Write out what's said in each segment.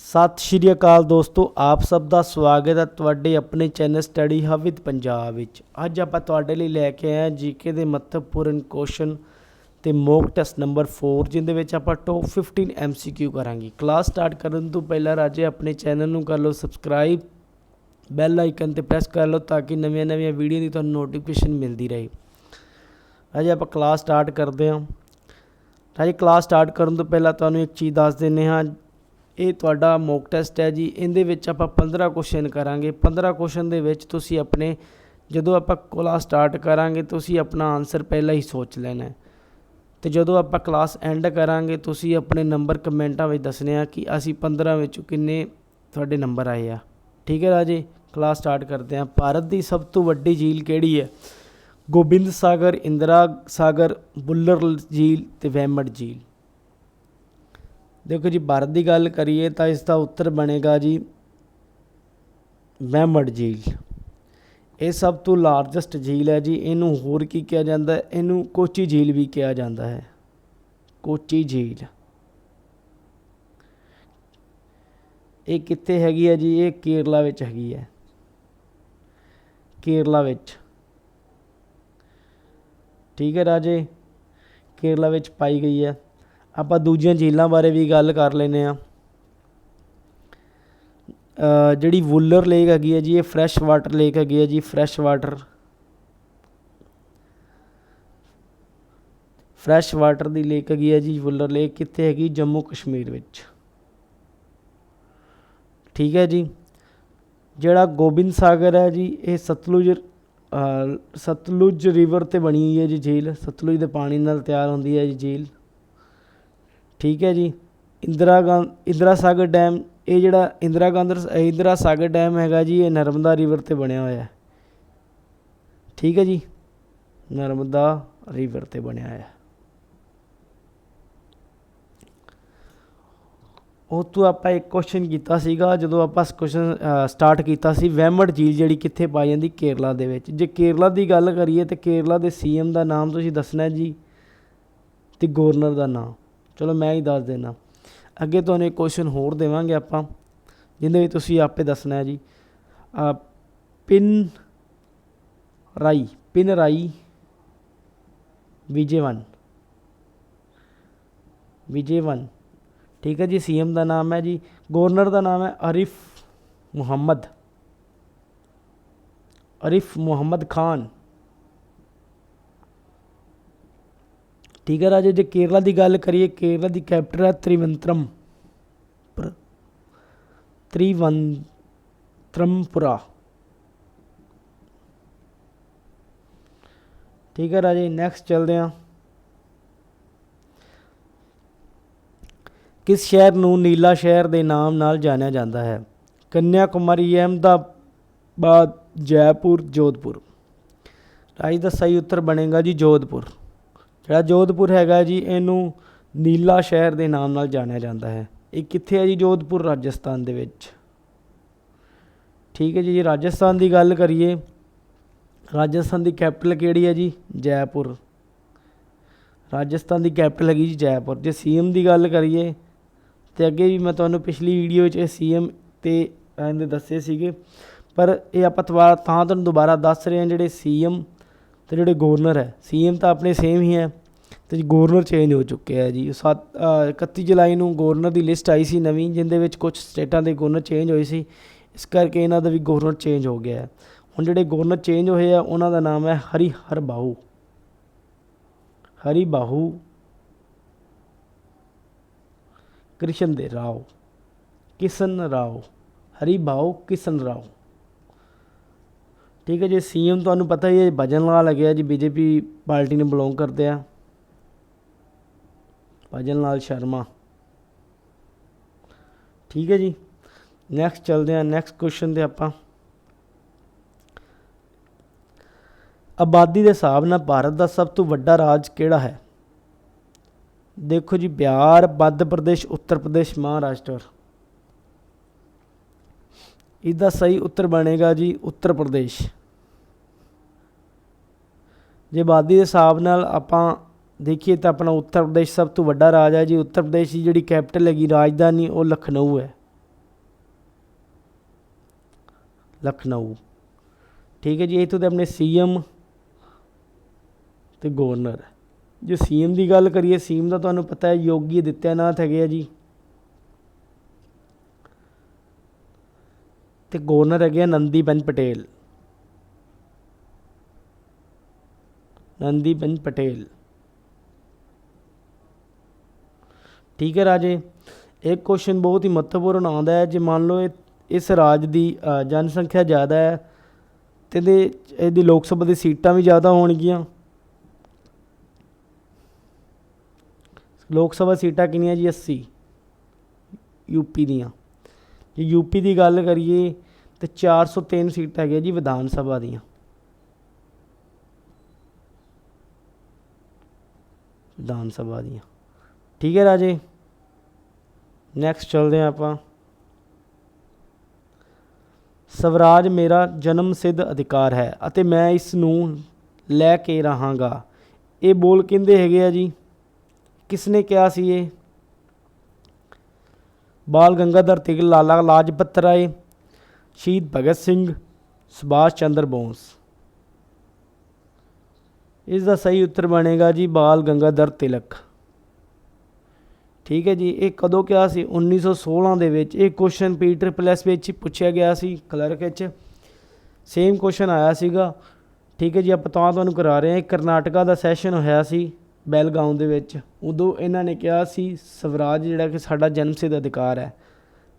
ਸਤਿ ਸ਼੍ਰੀ ਅਕਾਲ ਦੋਸਤੋ, ਆਪ ਸਭ ਦਾ ਸਵਾਗਤ ਹੈ ਤੁਹਾਡੇ ਆਪਣੇ channel study hub with Punjab ਵਿੱਚ। ਅੱਜ ਆਪਾਂ ਤੁਹਾਡੇ ਲਈ ਲੈ ਕੇ ਆਏ ਹਾਂ ਜੀਕੇ ਦੇ ਮਹੱਤਵਪੂਰਨ ਕੁਐਸਚਨ ਤੇ ਮੌਕ ਟੈਸਟ ਨੰਬਰ 4 ਜਿੰਦੇ ਵਿੱਚ ਆਪਾਂ ਟੌਪ 15 ਐਮਸੀਕਿਊ ਕਰਾਂਗੇ। ਕਲਾਸ ਸਟਾਰਟ ਕਰਨ ਤੋਂ ਪਹਿਲਾਂ ਰਾਜੇ, ਆਪਣੇ ਚੈਨਲ ਨੂੰ ਕਰ ਲਓ ਸਬਸਕ੍ਰਾਈਬ ਬੈਲ ਆਈਕਨ ਤੇ ਪ੍ਰੈਸ ਕਰ ਲਓ ਤਾਂ ਕਿ ਨਵੀਆਂ ਨਵੀਆਂ ਵੀਡੀਓ ਦੀ ਤੁਹਾਨੂੰ ਨੋਟੀਫਿਕੇਸ਼ਨ ਮਿਲਦੀ ਰਹੇ। ਅੱਜ ਆਪਾਂ ਕਲਾਸ ਸਟਾਰਟ ਕਰਦੇ ਹਾਂ। ਰਾਜੇ ਕਲਾਸ ਸਟਾਰਟ ਕਰਨ ਤੋਂ ਪਹਿਲਾਂ ਤੁਹਾਨੂੰ ਇੱਕ ਚੀਜ਼ ਦੱਸ ਦਿੰਨੇ ਹਾਂ। ਇਹ ਤੁਹਾਡਾ ਮੌਕ ਟੈਸਟ ਹੈ ਜੀ। ਇਹਦੇ ਵਿੱਚ ਆਪਾਂ 15 ਕੁਐਸਚਨ ਕਰਾਂਗੇ। 15 ਕੁਐਸਚਨ ਦੇ ਵਿੱਚ ਤੁਸੀਂ ਆਪਣੇ, ਜਦੋਂ ਆਪਾਂ ਕਲਾਸ ਸਟਾਰਟ ਕਰਾਂਗੇ, ਤੁਸੀਂ ਆਪਣਾ ਆਨਸਰ ਪਹਿਲਾਂ ਹੀ ਸੋਚ ਲੈਣਾ ਹੈ। ਤੇ ਜਦੋਂ ਆਪਾਂ ਕਲਾਸ ਐਂਡ ਕਰਾਂਗੇ, ਤੁਸੀਂ ਆਪਣੇ ਨੰਬਰ ਕਮੈਂਟਾਂ ਵਿੱਚ ਦੱਸਣੇ ਆ ਕਿ ਅਸੀਂ 15 ਵਿੱਚੋਂ ਕਿੰਨੇ ਤੁਹਾਡੇ ਨੰਬਰ ਆਏ ਆ। ਠੀਕ ਹੈ ਰਾਜੇ? ਕਲਾਸ ਸਟਾਰਟ ਕਰਦੇ ਹਾਂ। ਭਾਰਤ ਦੀ ਸਭ ਤੋਂ ਵੱਡੀ ਝੀਲ ਕਿਹੜੀ ਹੈ? ਗੋਬਿੰਦ ਸਾਗਰ, ਇੰਦਰਾ ਸਾਗਰ, ਬੁੱਲਰ ਝੀਲ ਤੇ ਵੈਮੜ ਝੀਲ। ਦੇਖੋ ਜੀ ਭਾਰਤ ਦੀ ਗੱਲ ਕਰੀਏ ਤਾਂ ਇਸ ਦਾ ਉੱਤਰ ਬਣੇਗਾ ਜੀ ਵੈਮੜ ਝੀਲ। ਇਹ ਸਭ ਤੋਂ ਲਾਰਜੈਸਟ ਝੀਲ ਹੈ ਜੀ। ਇਹਨੂੰ ਹੋਰ ਕੀ ਕਿਹਾ ਜਾਂਦਾ? ਹੈ ਇਹਨੂੰ ਕੋਚੀ ਝੀਲ ਵੀ ਕਿਹਾ ਜਾਂਦਾ ਹੈ। ਕੋਚੀ ਝੀਲ। ਇਹ ਕਿੱਥੇ ਹੈਗੀ ਹੈ ਜੀ? ਇਹ ਕੇਰਲਾ ਵਿੱਚ ਹੈਗੀ ਹੈ। ਕੇਰਲਾ ਵਿੱਚ। ਠੀਕ ਹੈ ਰਾਜੇ, ਕੇਰਲਾ ਵਿੱਚ ਪਾਈ ਗਈ ਹੈ। ਆਪਾਂ ਦੂਜੀਆਂ ਝੀਲਾਂ ਬਾਰੇ ਵੀ ਗੱਲ ਕਰ ਲੈਨੇ ਆ ਜਿਹੜੀ ਵੁੱਲਰ ਲੇਕ ਹੈਗੀ ਹੈ ਜੀ, ਇਹ ਫਰੈਸ਼ ਵਾਟਰ ਲੇਕ ਹੈਗੀ ਹੈ ਜੀ, ਫਰੈਸ਼ ਵਾਟਰ। ਫਰੈਸ਼ ਵਾਟਰ ਦੀ ਲੇਕ ਹੈਗੀ ਹੈ ਜੀ, ਵੁੱਲਰ ਲੇਕ, ਕਿੱਥੇ ਹੈਗੀ? ਜੰਮੂ ਕਸ਼ਮੀਰ ਵਿੱਚ। ਠੀਕ ਹੈ ਜੀ। ਜਿਹੜਾ ਗੋਬਿੰਦ ਸਾਗਰ ਹੈ ਜੀ, ਇਹ ਸਤਲੁਜ ਸਤਲੁਜ ਰਿਵਰ ਤੇ ਬਣੀ ਹੋਈ ਹੈ ਜੀ ਝੀਲ। ਸਤਲੁਜ ਦੇ ਪਾਣੀ ਨਾਲ ਤਿਆਰ ਹੁੰਦੀ ਹੈ ਜੀ ਝੀਲ। ਠੀਕ ਹੈ ਜੀ। ਇੰਦਰਾ ਗਾਂ ਇੰਦਰਾ ਸਾਗਰ ਡੈਮ, ਇਹ ਜਿਹੜਾ ਇੰਦਰਾ ਗਾਂਧਰ ਇੰਦਰਾ ਸਾਗਰ ਡੈਮ ਹੈਗਾ ਜੀ, ਇਹ ਨਰਮਦਾ ਰਿਵਰ ਤੇ ਬਣਿਆ ਹੋਇਆ ਹੈ। ਠੀਕ ਹੈ ਜੀ। ਨਰਮਦਾ ਰਿਵਰ ਤੇ ਬਣਿਆ ਹੋਇਆ ਹੈ। ਉਹ ਤੋਂ ਆਪਾਂ ਇੱਕ ਕੁਐਸਚਨ ਕੀਤਾ ਸੀਗਾ, ਜਦੋਂ ਆਪਾਂ ਕੁਐਸਚਨ ਸਟਾਰਟ ਕੀਤਾ ਸੀ ਵੈਮੜ ਝੀਲ ਜਿਹੜੀ ਕਿੱਥੇ ਪਾਈ ਜਾਂਦੀ, ਕੇਰਲਾ ਦੇ ਵਿੱਚ। ਜੇ ਕੇਰਲਾ ਦੀ ਗੱਲ ਕਰੀਏ ਤੇ ਕੇਰਲਾ ਦੇ ਸੀਐਮ ਦਾ ਨਾਮ ਤੁਸੀਂ ਦੱਸਣਾ ਜੀ, ਤੇ ਗਵਰਨਰ ਦਾ ਨਾਮ। ਚਲੋ ਮੈਂ ਹੀ ਦੱਸ ਦੇਣਾ ਅੱਗੇ ਤੁਹਾਨੂੰ ਇੱਕ ਕੁਐਸਚਨ ਹੋਰ ਦੇਵਾਂਗੇ ਆਪਾਂ ਜਿਹਦੇ ਵਿੱਚ ਤੁਸੀਂ ਆਪੇ ਦੱਸਣਾ ਹੈ ਜੀ। ਅ, ਪਿਨ ਰਾਈ ਪਿਨ ਰਾਈ ਵਿਜੇਵਨ। ਵਿਜੇਵਨ। ਠੀਕ ਹੈ ਜੀ ਸੀਐਮ ਦਾ ਨਾਮ ਹੈ ਜੀ ਗਵਰਨਰ ਦਾ ਨਾਮ ਹੈ ਅਰਿਫ ਮੁਹੰਮਦ। ਅਰਿਫ ਮੁਹੰਮਦ ਖਾਨ। ਠੀਕ ਹੈ ਰਾਜੇ, ਜੇ ਕੇਰਲਾ ਦੀ ਗੱਲ ਕਰੀਏ, ਕੇਰਲਾ ਦੀ ਕੈਪੀਟਲ ਹੈ ਤ੍ਰਿਵੰਤਰਮ ਪ੍ਰ- ਤ੍ਰਿਵੰਤਰਮਪੁਰਾ। ਠੀਕ ਹੈ ਰਾਜੇ ਨੈਕਸਟ ਚੱਲਦੇ ਹਾਂ। ਕਿਸ ਸ਼ਹਿਰ ਨੂੰ ਨੀਲਾ ਸ਼ਹਿਰ ਦੇ ਨਾਮ ਨਾਲ ਜਾਣਿਆ ਜਾਂਦਾ ਹੈ? ਕੰਨਿਆ ਕੁਮਾਰੀ ਅਹਿਮਦਾਬਾਦ, ਜੈਪੁਰ, ਜੋਧਪੁਰ। ਰਾਜ ਦਾ ਸਹੀ ਉੱਤਰ ਬਣੇਗਾ ਜੀ ਜੋਧਪੁਰ। ਜਿਹੜਾ ਜੋਧਪੁਰ ਹੈਗਾ ਜੀ, ਇਹਨੂੰ ਨੀਲਾ ਸ਼ਹਿਰ ਦੇ ਨਾਮ ਨਾਲ ਜਾਣਿਆ ਜਾਂਦਾ ਹੈ। ਇਹ ਕਿੱਥੇ ਹੈ ਜੀ ਜੋਧਪੁਰ? ਰਾਜਸਥਾਨ ਦੇ ਵਿੱਚ। ਠੀਕ ਹੈ ਜੀ, ਜੇ ਰਾਜਸਥਾਨ ਦੀ ਗੱਲ ਕਰੀਏ, ਰਾਜਸਥਾਨ ਦੀ ਕੈਪੀਟਲ ਕਿਹੜੀ ਹੈ ਜੀ? ਜੈਪੁਰ। ਰਾਜਸਥਾਨ ਦੀ ਕੈਪੀਟਲ ਹੈਗੀ ਜੀ ਜੈਪੁਰ। ਜੇ ਸੀਐਮ ਦੀ ਗੱਲ ਕਰੀਏ, ਤੇ ਅੱਗੇ ਵੀ ਮੈਂ ਤੁਹਾਨੂੰ ਪਿਛਲੀ ਵੀਡੀਓ ਵਿੱਚ ਸੀਐਮ ਤੇ ਇਹਨੇ ਦੱਸੇ ਸੀਗੇ, ਪਰ ਇਹ ਆਪਾਂ ਦੁਬਾਰਾ ਤਾਂ ਤੁਹਾਨੂੰ ਦੁਬਾਰਾ ਦੱਸ ਰਹੇ ਹਾਂ ਜਿਹੜੇ ਸੀਐਮ ਤੇ ਜਿਹੜੇ ਗਵਰਨਰ ਹੈ ਸੀਐਮ ਤਾਂ ਆਪਣੇ ਸੇਮ ਹੀ ਹੈ, ਤੇ ਜੀ ਗਵਰਨਰ ਚੇਂਜ ਹੋ ਚੁੱਕੇ ਆ ਜੀ। 7 31 ਜੁਲਾਈ ਨੂੰ ਗਵਰਨਰ ਦੀ ਲਿਸਟ ਆਈ ਸੀ ਨਵੀਂ, ਜਿੰਦੇ ਵਿੱਚ ਕੁਝ ਸਟੇਟਾਂ ਦੇ ਗਵਰਨਰ ਚੇਂਜ ਹੋਏ ਸੀ। ਇਸ ਕਰਕੇ ਇਹਨਾਂ ਦਾ ਵੀ ਗਵਰਨਰ ਚੇਂਜ ਹੋ ਗਿਆ। ਹੈ ਹੁਣ ਜਿਹੜੇ ਗਵਰਨਰ ਚੇਂਜ ਹੋਏ ਆ, ਉਹਨਾਂ ਦਾ ਨਾਮ ਹੈ ਹਰੀ ਹਰ ਬਾਹੂ। ਹਰੀ ਬਾਹੂ। ਕ੍ਰਿਸ਼ਨ ਦੇ ਰਾਓ। ਕਿਸ਼ਨ ਰਾਓ। ਹਰੀ ਬਾਹੂ, ਕਿਸ਼ਨ ਰਾਓ। ਠੀਕ ਹੈ ਜੀ, ਸੀਐਮ ਤੁਹਾਨੂੰ ਪਤਾ ਹੀ ਹੈ, ਭਜਨ ਲਾਲ ਲੱਗਿਆ ਜੀ, ਬੀਜੇਪੀ ਪਾਰਟੀ ਨੂੰ ਬਿਲੋਂਗ ਕਰਦੇ ਆ। ਭਜਨ ਲਾਲ ਸ਼ਰਮਾ। ਠੀਕ ਹੈ ਜੀ ਨੈਕਸਟ ਚੱਲਦੇ ਆ ਨੈਕਸਟ ਕੁਐਸਚਨ ਤੇ ਆਪਾਂ। ਆਬਾਦੀ ਦੇ ਹਿਸਾਬ ਨਾਲ ਭਾਰਤ ਦਾ ਸਭ ਤੋਂ ਵੱਡਾ ਰਾਜ ਕਿਹੜਾ ਹੈ? ਦੇਖੋ ਜੀ, ਬਿਹਾਰ, ਮੱਧ ਪ੍ਰਦੇਸ਼, ਉੱਤਰ ਪ੍ਰਦੇਸ਼, ਮਹਾਰਾਸ਼ਟਰ। ਇਹਦਾ ਸਹੀ ਉੱਤਰ ਬਣੇਗਾ ਜੀ ਉੱਤਰ ਪ੍ਰਦੇਸ਼। ਜੇ ਆਬਾਦੀ ਦੇ ਹਿਸਾਬ ਨਾਲ ਆਪਾਂ ਦੇਖੀਏ ਤਾਂ ਆਪਣਾ ਉੱਤਰ ਪ੍ਰਦੇਸ਼ ਸਭ ਤੋਂ ਵੱਡਾ ਰਾਜ ਹੈ ਜੀ। ਉੱਤਰ ਪ੍ਰਦੇਸ਼ ਦੀ ਜਿਹੜੀ ਕੈਪੀਟਲ ਹੈਗੀ ਰਾਜਧਾਨੀ ਉਹ ਲਖਨਊ ਹੈ। ਲਖਨਊ। ਠੀਕ ਹੈ ਜੀ, ਇਥੋਂ ਦੇ ਆਪਣੇ ਸੀਐਮ ਤੇ ਗਵਰਨਰ। ਜੇ ਸੀਐਮ ਦੀ ਗੱਲ ਕਰੀਏ, ਸੀਐਮ ਦਾ ਤੁਹਾਨੂੰ ਪਤਾ ਹੈ, ਯੋਗੀ ਦਿੱਤਿਆਨਾਥ ਹੈਗੇ ਆ ਜੀ। ਤੇ ਗਵਰਨਰ ਹੈਗੇ ਆ ਨੰਦੀਬਨ ਪਟੇਲ। ਨੰਦੀਬਨ ਪਟੇਲ। ਠੀਕ ਹੈ ਰਾਜੇ ਇੱਕ ਕੁਐਸਚਨ ਬਹੁਤ ਹੀ ਮਹੱਤਵਪੂਰਨ ਆਉਂਦਾ ਹੈ। ਜੇ ਮੰਨ ਲਓ ਇਹ, ਇਸ ਰਾਜ ਦੀ ਜਨਸੰਖਿਆ ਜ਼ਿਆਦਾ ਹੈ, ਤੇ ਇਹਦੇ, ਇਹਦੀ ਲੋਕ ਸਭਾ ਦੀ ਸੀਟਾਂ ਵੀ ਜ਼ਿਆਦਾ ਹੋਣਗੀਆਂ। ਲੋਕ ਸਭਾ ਸੀਟਾਂ ਕਿੰਨੀਆਂ ਜੀ? 80 ਯੂਪੀ ਦੀਆਂ। ਜੇ ਯੂਪੀ ਦੀ ਗੱਲ ਕਰੀਏ ਤੇ 403 ਸੀਟਾਂ ਹੈਗੀਆਂ ਜੀ ਵਿਧਾਨ ਸਭਾ ਦੀਆਂ। ਵਿਧਾਨ ਸਭਾ ਦੀਆਂ। ਠੀਕ ਹੈ ਰਾਜੇ। ਨੈਕਸਟ ਚੱਲਦੇ ਹਾਂ ਆਪਾਂ। ਸਵਰਾਜ ਮੇਰਾ ਜਨਮ ਸਿੱਧ ਅਧਿਕਾਰ ਹੈ ਅਤੇ ਮੈਂ ਇਸ ਨੂੰ ਲੈ ਕੇ ਰਹਾਂਗਾ। ਇਹ ਬੋਲ ਕਹਿੰਦੇ ਹੈਗੇ ਆ ਜੀ? ਕਿਸਨੇ ਕਿਹਾ ਸੀ ਇਹ? ਬਾਲ ਗੰਗਾਧਰ ਤਿਲਕ ਲਾਲਾ ਲਾਜਪਤ ਰਾਏ ਸ਼ਹੀਦ ਭਗਤ ਸਿੰਘ, ਸੁਭਾਸ਼ ਚੰਦਰ ਬੋਸ। ਇਸ ਦਾ ਸਹੀ ਉੱਤਰ ਬਣੇਗਾ ਜੀ ਬਾਲ ਗੰਗਾਧਰ ਤਿਲਕ। ਠੀਕ ਹੈ ਜੀ, ਇਹ ਕਦੋਂ ਕਿਹਾ ਸੀ? 1916 ਦੇ ਵਿੱਚ। ਇਹ ਕੁਐਸਚਨ ਪੀਟਰ ਪਲੈਸ ਵਿੱਚ ਹੀ ਪੁੱਛਿਆ ਗਿਆ ਸੀ ਕਲਰਕ ਵਿੱਚ। ਸੇਮ ਕੁਐਸਚਨ ਆਇਆ ਸੀਗਾ। ਠੀਕ ਹੈ ਜੀ, ਆਪਾਂ ਤਾਂ ਤੁਹਾਨੂੰ ਕਰਾ ਰਹੇ ਹਾਂ। ਕਰਨਾਟਕਾ ਦਾ ਸੈਸ਼ਨ ਹੋਇਆ ਸੀ। ਬੈਲਗਾਉਂ ਦੇ ਵਿੱਚ, ਉਦੋਂ ਇਹਨਾਂ ਨੇ ਕਿਹਾ ਸੀ, ਸਵਰਾਜ ਜਿਹੜਾ ਕਿ ਸਾਡਾ ਜਨਮ ਸਿੱਧ ਅਧਿਕਾਰ ਹੈ।